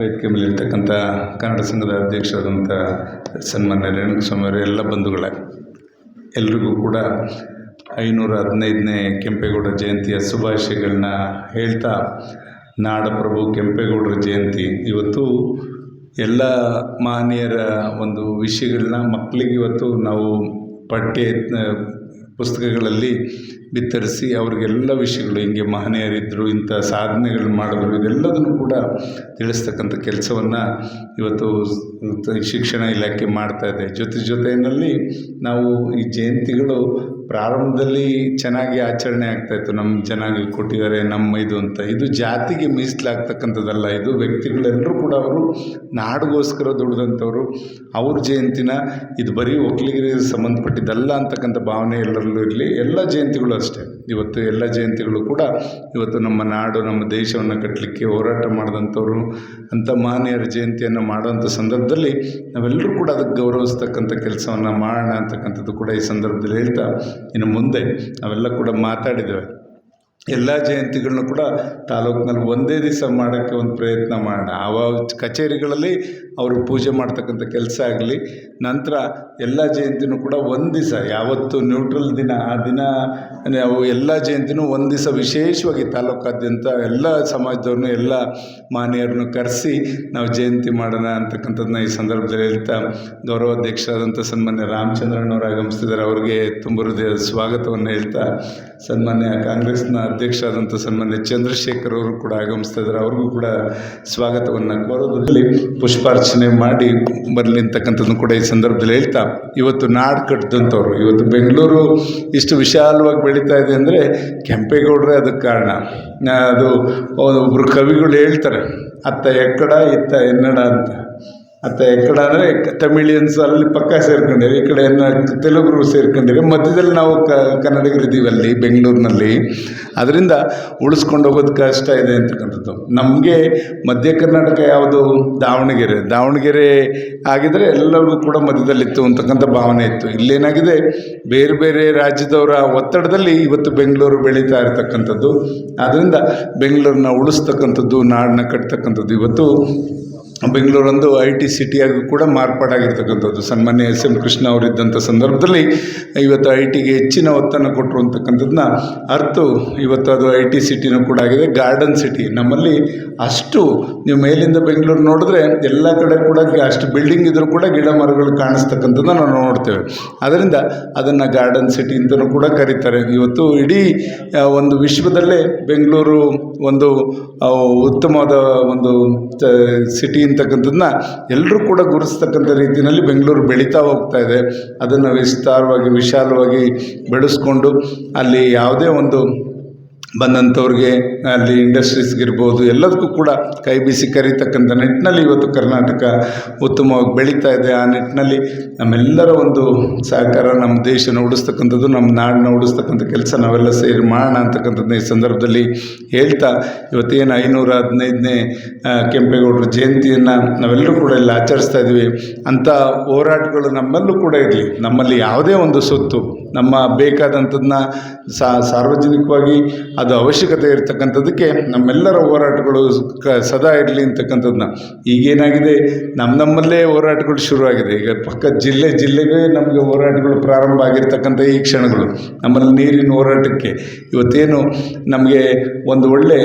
ವೇದಿಕೆ ಮೇಲೆ ಇರ್ತಕ್ಕಂಥ ಕನ್ನಡ ಸಂಘದ ಅಧ್ಯಕ್ಷರಾದಂಥ ಸನ್ಮಾನ್ಯ ರೇಣುಕಸ್ವಾಮಿ ಅವರ, ಎಲ್ಲ ಬಂಧುಗಳೇ, ಎಲ್ರಿಗೂ ಕೂಡ ಐನೂರ ಹದಿನೈದನೇ ಕೆಂಪೇಗೌಡ ಜಯಂತಿಯ ಶುಭಾಶಯಗಳನ್ನ ಹೇಳ್ತಾ, ನಾಡಪ್ರಭು ಕೆಂಪೇಗೌಡರ ಜಯಂತಿ. ಇವತ್ತು ಎಲ್ಲ ಮಾನ್ಯರ ಒಂದು ವಿಷಯಗಳನ್ನ ಮಕ್ಕಳಿಗೆ ಇವತ್ತು ನಾವು ಪಠ್ಯ ಪುಸ್ತಕಗಳಲ್ಲಿ ಬಿತ್ತರಿಸಿ ಅವ್ರಿಗೆಲ್ಲ ವಿಷಯಗಳು, ಹಿಂಗೆ ಮಹನೀಯರಿದ್ದರು ಇಂಥ ಸಾಧನೆಗಳು ಮಾಡಿದ್ರು, ಇದೆಲ್ಲದನ್ನು ಕೂಡ ತಿಳಿಸ್ತಕ್ಕಂಥ ಕೆಲಸವನ್ನು ಇವತ್ತು ಶಿಕ್ಷಣ ಇಲಾಖೆ ಮಾಡ್ತಾ ಇದೆ. ಜೊತೆ ಜೊತೆಯಲ್ಲಿ ನಾವು ಈ ಜಯಂತಿಗಳು ಪ್ರಾರಂಭದಲ್ಲಿ ಚೆನ್ನಾಗಿ ಆಚರಣೆ ಆಗ್ತಾಯಿತ್ತು ನಮ್ಮ ಚೆನ್ನಾಗಿ ಕೊಟ್ಟಿದ್ದಾರೆ, ನಮ್ಮ ಇದು ಅಂತ. ಇದು ಜಾತಿಗೆ ಮೀಸಲಾಗ್ತಕ್ಕಂಥದ್ದಲ್ಲ. ಇದು ವ್ಯಕ್ತಿಗಳೆಲ್ಲರೂ ಕೂಡ ಅವರು ನಾಡಿಗೋಸ್ಕರ ದುಡಿದಂಥವ್ರು. ಅವ್ರ ಜಯಂತಿನ ಇದು ಬರೀ ಒಕ್ಕಲಿಗರಿಗೆ ಸಂಬಂಧಪಟ್ಟಿದ್ದಲ್ಲ ಅಂತಕ್ಕಂಥ ಭಾವನೆ ಎಲ್ಲರಲ್ಲೂ ಇರಲಿ. ಎಲ್ಲ ಜಯಂತಿಗಳು ಅಷ್ಟೇ. ಇವತ್ತು ಎಲ್ಲ ಜಯಂತಿಗಳು ಕೂಡ ಇವತ್ತು ನಮ್ಮ ನಾಡು, ನಮ್ಮ ದೇಶವನ್ನು ಕಟ್ಟಲಿಕ್ಕೆ ಹೋರಾಟ ಮಾಡಿದಂಥವ್ರು, ಅಂಥ ಮಹನೀಯರ ಜಯಂತಿಯನ್ನು ಮಾಡುವಂಥ ಸಂದರ್ಭದಲ್ಲಿ ನಾವೆಲ್ಲರೂ ಕೂಡ ಅದಕ್ಕೆ ಗೌರವಿಸ್ತಕ್ಕಂಥ ಕೆಲಸವನ್ನು ಮಾಡೋಣ ಅಂತಕ್ಕಂಥದ್ದು ಕೂಡ ಈ ಸಂದರ್ಭದಲ್ಲಿ ಹೇಳ್ತಾ ಇನ್ನು ಮುಂದೆ ನಾವೆಲ್ಲ ಕೂಡ ಮಾತಾಡಿದ್ದೇವೆ. ಎಲ್ಲ ಜಯಂತಿಗಳನ್ನು ಕೂಡ ತಾಲೂಕಿನಲ್ಲಿ ಒಂದೇ ದಿವಸ ಮಾಡೋಕ್ಕೆ ಒಂದು ಪ್ರಯತ್ನ ಮಾಡೋಣ ಆವ ಕಚೇರಿಗಳಲ್ಲಿ ಅವರು ಪೂಜೆ ಮಾಡ್ತಕ್ಕಂಥ ಕೆಲಸ ಆಗಲಿ, ನಂತರ ಎಲ್ಲ ಜಯಂತಿನೂ ಕೂಡ ಒಂದು ದಿವಸ, ಯಾವತ್ತು ನ್ಯೂಟ್ರಲ್ ದಿನ, ಆ ದಿನ ನಾವು ಎಲ್ಲ ಜಯಂತಿನೂ ಒಂದು ದಿವಸ ವಿಶೇಷವಾಗಿ ತಾಲೂಕಾದ್ಯಂತ ಎಲ್ಲ ಸಮಾಜದವ್ರನ್ನೂ, ಎಲ್ಲ ಮಾನ್ಯರನ್ನು ಕರೆಸಿ ನಾವು ಜಯಂತಿ ಮಾಡೋಣ ಅಂತಕ್ಕಂಥದ್ದನ್ನ ಈ ಸಂದರ್ಭದಲ್ಲಿ ಹೇಳ್ತಾ ಗೌರವಾಧ್ಯಕ್ಷರಾದಂಥ ಸನ್ಮಾನ್ಯ ರಾಮಚಂದ್ರಣ್ಣವರು ಆಗಮಿಸ್ತಿದ್ದಾರೆ ಅವರಿಗೆ ತುಂಬ ಹೃದಯದ ಸ್ವಾಗತವನ್ನು ಹೇಳ್ತಾ ಸನ್ಮಾನ್ಯ ಕಾಂಗ್ರೆಸ್ನ ಅಧ್ಯಕ್ಷರಾದಂಥ ಸನ್ಮಾನ್ಯ ಚಂದ್ರಶೇಖರ್ ಅವರು ಕೂಡ ಆಗಮಿಸ್ತಾ ಇದ್ದಾರೆ ಅವ್ರಿಗೂ ಕೂಡ ಸ್ವಾಗತವನ್ನು ಕೋರೋದ್ರಲ್ಲಿ ಪುಷ್ಪಾರ್ಚನೆ ಮಾಡಿ ಬರಲಿ ಅಂತಕ್ಕಂಥದ್ದನ್ನು ಕೂಡ ಈ ಸಂದರ್ಭದಲ್ಲಿ ಹೇಳ್ತಾ, ಇವತ್ತು ನಾಡು ಕಟ್ಟಿದಂಥವ್ರು ಇವತ್ತು ಬೆಂಗಳೂರು ಇಷ್ಟು ವಿಶಾಲವಾಗಿ ಬೆಳೀತಾ ಇದೆ ಅಂದರೆ ಕೆಂಪೇಗೌಡರೇ ಅದಕ್ಕೆ ಕಾರಣ. ಅದು ಒಬ್ಬರು ಕವಿಗಳು ಹೇಳ್ತಾರೆ, ಅತ್ತ ಎಕ್ಕಡ, ಇತ್ತ ಎನ್ನಡ ಅಂತ. ಅತ್ತ ಕಡೆ ಅಂದರೆ ತಮಿಳಿಯನ್ಸ್ ಅಲ್ಲಿ ಪಕ್ಕ ಸೇರ್ಕೊಂಡಿರಿ, ಈ ಕಡೆ ಏನು ತೆಲುಗರು ಸೇರ್ಕೊಂಡಿರಿ. ಮಧ್ಯದಲ್ಲಿ ನಾವು ಕ ಕನ್ನಡಿಗರಿದ್ದೀವಿ ಅಲ್ಲಿ, ಬೆಂಗಳೂರಿನಲ್ಲಿ. ಅದರಿಂದ ಉಳಿಸ್ಕೊಂಡು ಹೋಗೋದು ಕಷ್ಟ ಇದೆ ಅಂತಕ್ಕಂಥದ್ದು. ನಮಗೆ ಮಧ್ಯ ಕರ್ನಾಟಕ ಯಾವುದು? ದಾವಣಗೆರೆ. ದಾವಣಗೆರೆ ಆಗಿದ್ದರೆ ಎಲ್ಲರಿಗೂ ಕೂಡ ಮಧ್ಯದಲ್ಲಿತ್ತು ಅಂತಕ್ಕಂಥ ಭಾವನೆ ಇತ್ತು. ಇಲ್ಲೇನಾಗಿದೆ? ಬೇರೆ ಬೇರೆ ರಾಜ್ಯದವರ ಒತ್ತಡದಲ್ಲಿ ಇವತ್ತು ಬೆಂಗಳೂರು ಬೆಳೀತಾ ಇರತಕ್ಕಂಥದ್ದು. ಆದ್ದರಿಂದ ಬೆಂಗಳೂರನ್ನ ಉಳಿಸ್ತಕ್ಕಂಥದ್ದು, ನಾಡನ್ನ ಕಟ್ತಕ್ಕಂಥದ್ದು ಇವತ್ತು ಬೆಂಗಳೂರೊಂದು ಐ ಟಿ ಸಿಟಿಯಾಗಿ ಕೂಡ ಮಾರ್ಪಾಡಾಗಿರ್ತಕ್ಕಂಥದ್ದು. ಸನ್ಮಾನ್ಯ ಎಸ್ ಎಂ ಕೃಷ್ಣ ಅವರಿದ್ದಂಥ ಸಂದರ್ಭದಲ್ಲಿ ಇವತ್ತು ಐ ಟಿಗೆ ಹೆಚ್ಚಿನ ಒತ್ತನ್ನು ಕೊಟ್ಟರು ಅಂತಕ್ಕಂಥದ್ದನ್ನ ಅರ್ತು ಇವತ್ತು ಅದು ಐ ಟಿ ಸಿಟಿನೂ ಕೂಡ ಆಗಿದೆ. Garden city. ನಮ್ಮಲ್ಲಿ ಅಷ್ಟು ನೀವು ಮೇಲಿಂದ ಬೆಂಗಳೂರು ನೋಡಿದ್ರೆ ಎಲ್ಲ ಕಡೆ ಕೂಡ ಅಷ್ಟು ಬಿಲ್ಡಿಂಗ್ ಇದ್ದರೂ ಕೂಡ ಗಿಡ ಮರಗಳು ಕಾಣಿಸ್ತಕ್ಕಂಥದ್ದನ್ನ ನಾವು ನೋಡ್ತೇವೆ. ಅದರಿಂದ ಅದನ್ನು ಗಾರ್ಡನ್ ಸಿಟಿ ಅಂತಲೂ ಕೂಡ ಕರೀತಾರೆ. ಇವತ್ತು ಇಡೀ ಒಂದು ವಿಶ್ವದಲ್ಲೇ ಬೆಂಗಳೂರು ಒಂದು ಉತ್ತಮವಾದ ಒಂದು ಸಿಟಿ ಅಂತಕ್ಕಂಥದ್ದನ್ನ ಎಲ್ಲರೂ ಕೂಡ ಗುರುತಿಸ್ತಕ್ಕಂಥ ರೀತಿಯಲ್ಲಿ ಬೆಂಗಳೂರು ಬೆಳೀತಾ ಹೋಗ್ತಾ ಇದೆ. ಅದನ್ನು ವಿಸ್ತಾರವಾಗಿ, ವಿಶಾಲವಾಗಿ ಬೆಳೆಸ್ಕೊಂಡು ಅಲ್ಲಿ ಯಾವುದೇ ಒಂದು ಬಂದಂಥವ್ರಿಗೆ ಅಲ್ಲಿ ಇಂಡಸ್ಟ್ರೀಸ್ಗಿರ್ಬೋದು ಎಲ್ಲದಕ್ಕೂ ಕೂಡ ಕೈ ಬೀಸಿ ಕರೀತಕ್ಕಂಥ ನಿಟ್ಟಿನಲ್ಲಿ ಇವತ್ತು ಕರ್ನಾಟಕ ಉತ್ತಮವಾಗಿ ಬೆಳೀತಾ ಇದೆ. ಆ ನಿಟ್ಟಿನಲ್ಲಿ ನಮ್ಮೆಲ್ಲರ ಒಂದು ಸಹಕಾರ ನಮ್ಮ ದೇಶನ ಉಡಿಸ್ತಕ್ಕಂಥದ್ದು ನಮ್ಮ ನಾಡನ್ನ ಉಡಿಸ್ತಕ್ಕಂಥ ಕೆಲಸ ನಾವೆಲ್ಲ ಸೇರಿ ಮಾಡೋಣ ಅಂತಕ್ಕಂಥದ್ದನ್ನ ಈ ಸಂದರ್ಭದಲ್ಲಿ ಹೇಳ್ತಾ, ಇವತ್ತೇನು ಐನೂರ ಹದಿನೈದನೇ ಕೆಂಪೇಗೌಡರ ಜಯಂತಿಯನ್ನು ನಾವೆಲ್ಲರೂ ಕೂಡ ಇಲ್ಲಿ ಆಚರಿಸ್ತಾ ಇದ್ದೀವಿ ಅಂಥ ಹೋರಾಟಗಳು ನಮ್ಮಲ್ಲೂ ಕೂಡ ಇರಲಿ. ನಮ್ಮಲ್ಲಿ ಯಾವುದೇ ಒಂದು ಸೊತ್ತು ನಮ್ಮ ಬೇಕಾದಂಥದ್ದನ್ನ ಸಾರ್ವಜನಿಕವಾಗಿ ಅದು ಅವಶ್ಯಕತೆ ಇರತಕ್ಕಂಥದ್ದಕ್ಕೆ ನಮ್ಮೆಲ್ಲರ ಹೋರಾಟಗಳು ಕ ಸದಾ ಇರಲಿ ಅಂತಕ್ಕಂಥದ್ದನ್ನ ಈಗೇನಾಗಿದೆ? ನಮ್ಮ ನಮ್ಮಲ್ಲೇ ಹೋರಾಟಗಳು ಶುರುವಾಗಿದೆ. ಈಗ ಪಕ್ಕ ಜಿಲ್ಲೆ ಜಿಲ್ಲೆಗೆ ನಮಗೆ ಹೋರಾಟಗಳು ಪ್ರಾರಂಭ ಆಗಿರ್ತಕ್ಕಂಥ ಈ ಕ್ಷಣಗಳು. ನಮ್ಮಲ್ಲಿ ನೀರಿನ ಹೋರಾಟಕ್ಕೆ ಇವತ್ತೇನು ನಮಗೆ ಒಂದು ಒಳ್ಳೆ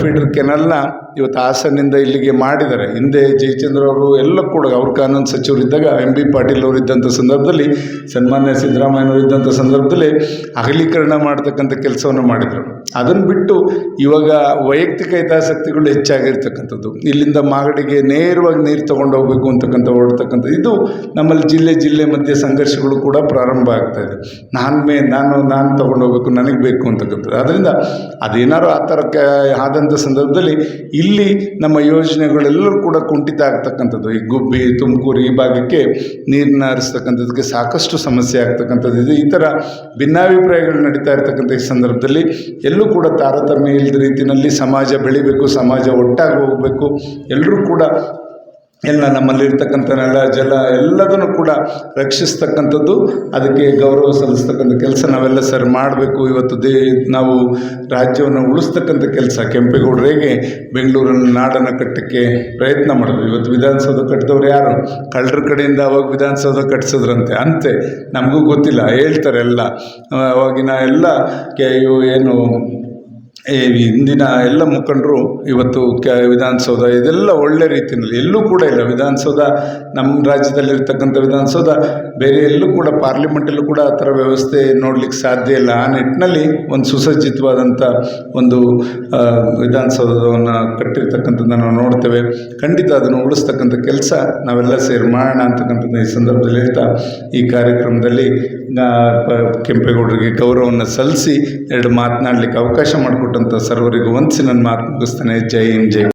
ಫೀಡರ್ ಕೆನಲ್ನ ಇವತ್ತು ಹಾಸನಿಂದ ಇಲ್ಲಿಗೆ ಮಾಡಿದ್ದಾರೆ ಹಿಂದೆ ಜಯಚಂದ್ರ ಅವರು ಎಲ್ಲ ಕೂಡ ಅವ್ರ ಕಾನೂನು ಸಚಿವರಿದ್ದಾಗ ಎಂ. ಬಿ. ಪಾಟೀಲ್ ಅವರು ಇದ್ದಂಥ ಸಂದರ್ಭದಲ್ಲಿ, ಸನ್ಮಾನ್ಯ ಸಿದ್ದರಾಮಯ್ಯನವರು ಇದ್ದಂಥ ಸಂದರ್ಭದಲ್ಲಿ ಅಗಲೀಕರಣ ಮಾಡ್ತಕ್ಕಂಥ ಕೆಲಸವನ್ನು ಮಾಡಿದರು. ಅದನ್ನು ಬಿಟ್ಟು ಇವಾಗ ವೈಯಕ್ತಿಕ ಹಿತಾಸಕ್ತಿಗಳು ಹೆಚ್ಚಾಗಿರ್ತಕ್ಕಂಥದ್ದು. ಇಲ್ಲಿಂದ ಮಾಗಡಿಗೆ ನೇರವಾಗಿ ನೀರು ತೊಗೊಂಡು ಹೋಗಬೇಕು ಅಂತಕ್ಕಂಥ ಹೊರಡ್ತಕ್ಕಂಥದ್ದು. ಇದು ನಮ್ಮಲ್ಲಿ ಜಿಲ್ಲೆ ಜಿಲ್ಲೆ ಮಧ್ಯೆ ಸಂಘರ್ಷಗಳು ಕೂಡ ಪ್ರಾರಂಭ ಆಗ್ತಾ ಇದೆ. ನಾನು ಮೇ, ನಾನು ನಾನು ತೊಗೊಂಡು ಹೋಗ್ಬೇಕು, ನನಗೆ ಬೇಕು ಅಂತಕ್ಕಂಥದ್ದು. ಅದರಿಂದ ಅದೇನಾದ್ರು ಆ ಥರಕ್ಕೆ ಆದಂಥ ಸಂದರ್ಭದಲ್ಲಿ ಇಲ್ಲಿ ನಮ್ಮ ಯೋಜನೆಗಳೆಲ್ಲರೂ ಕೂಡ ಕುಂಠಿತ ಆಗ್ತಕ್ಕಂಥದ್ದು ಈ ಗುಬ್ಬಿ, ತುಮಕೂರು ಈ ಭಾಗಕ್ಕೆ ನೀರನ್ನ ಹರಿಸ್ತಕ್ಕಂಥದ್ದಕ್ಕೆ ಸಾಕಷ್ಟು ಸಮಸ್ಯೆ ಆಗ್ತಕ್ಕಂಥದ್ದು. ಇದೆ ಈ ಥರ ಭಿನ್ನಾಭಿಪ್ರಾಯಗಳು ನಡೀತಾ ಇರ್ತಕ್ಕಂಥ ಈ ಸಂದರ್ಭದಲ್ಲಿ ಎಲ್ಲೂ ಕೂಡ ತಾರತಮ್ಯ ಇಲ್ಲದ ರೀತಿಯಲ್ಲಿ ಸಮಾಜ ಬೆಳಿಬೇಕು, ಸಮಾಜ ಒಟ್ಟಾಗಿ ಹೋಗಬೇಕು. ಎಲ್ಲರೂ ಕೂಡ ಎಲ್ಲ ನಮ್ಮಲ್ಲಿರ್ತಕ್ಕಂಥ ನೆಲ ಜಲ ಎಲ್ಲದನ್ನು ಕೂಡ ರಕ್ಷಿಸ್ತಕ್ಕಂಥದ್ದು, ಅದಕ್ಕೆ ಗೌರವ ಸಲ್ಲಿಸ್ತಕ್ಕಂಥ ಕೆಲಸ ನಾವೆಲ್ಲ ಸರ್ ಮಾಡಬೇಕು. ಇವತ್ತು ದೇ, ನಾವು ರಾಜ್ಯವನ್ನು ಉಳಿಸ್ತಕ್ಕಂಥ ಕೆಲಸ. ಕೆಂಪೇಗೌಡರು ಹೇಗೆ ಬೆಂಗಳೂರಲ್ಲಿ ನಾಡನ್ನು ಕಟ್ಟಕ್ಕೆ ಪ್ರಯತ್ನ ಮಾಡಿದ್ರು. ಇವತ್ತು ವಿಧಾನಸೌಧ ಕಟ್ಟಿದವ್ರು ಯಾರು? ಕಳ್ಳರ ಕಡೆಯಿಂದ ಅವಾಗ ವಿಧಾನಸೌಧ ಕಟ್ಟಿಸಿದ್ರಂತೆ. ಅಂತೆ, ನಮಗೂ ಗೊತ್ತಿಲ್ಲ. ಹೇಳ್ತಾರೆ ಎಲ್ಲ. ಅವಾಗಿನ ಎಲ್ಲ ಕೆ ಏನು ಈ ಹಿಂದಿನ ಎಲ್ಲ ಮುಖಂಡರು ಇವತ್ತು ಕ ವಿಧಾನಸೌಧ, ಇದೆಲ್ಲ ಒಳ್ಳೆ ರೀತಿಯಲ್ಲಿ ಎಲ್ಲೂ ಕೂಡ ಇಲ್ಲ. ವಿಧಾನಸೌಧ, ನಮ್ಮ ರಾಜ್ಯದಲ್ಲಿರ್ತಕ್ಕಂಥ ವಿಧಾನಸೌಧ ಬೇರೆ ಎಲ್ಲೂ ಕೂಡ ಪಾರ್ಲಿಮೆಂಟಲ್ಲೂ ಕೂಡ ಆ ಥರ ವ್ಯವಸ್ಥೆ ನೋಡ್ಲಿಕ್ಕೆ ಸಾಧ್ಯ ಇಲ್ಲ. ಆ ನಿಟ್ಟಿನಲ್ಲಿ ಒಂದು ಸುಸಜ್ಜಿತವಾದಂಥ ಒಂದು ವಿಧಾನಸೌಧವನ್ನು ಕಟ್ಟಿರ್ತಕ್ಕಂಥದ್ದನ್ನು ನಾವು ನೋಡ್ತೇವೆ. ಖಂಡಿತ ಅದನ್ನು ಉಳಿಸ್ತಕ್ಕಂಥ ಕೆಲಸ ನಾವೆಲ್ಲ ಸೇರಿ ಮಾಡೋಣ ಅಂತಕ್ಕಂಥದ್ದು ಈ ಸಂದರ್ಭದಲ್ಲಿ ಹೇಳ್ತಾ, ಈ ಕಾರ್ಯಕ್ರಮದಲ್ಲಿ ಕೆಂಪೇಗೌಡರಿಗೆ ಗೌರವವನ್ನು ಸಲ್ಲಿಸಿ ಎರಡು ಮಾತನಾಡಲಿಕ್ಕೆ ಅವಕಾಶ ಮಾಡಿಕೊಟ್ಟಂಥ ಸರ್ವರಿಗೂ ವಂದಿಸಿ ನನ್ನ ಮಾತು ಮುಗಿಸ್ತೇನೆ. ಜೈ ಹಿಂದ್ ಜೈ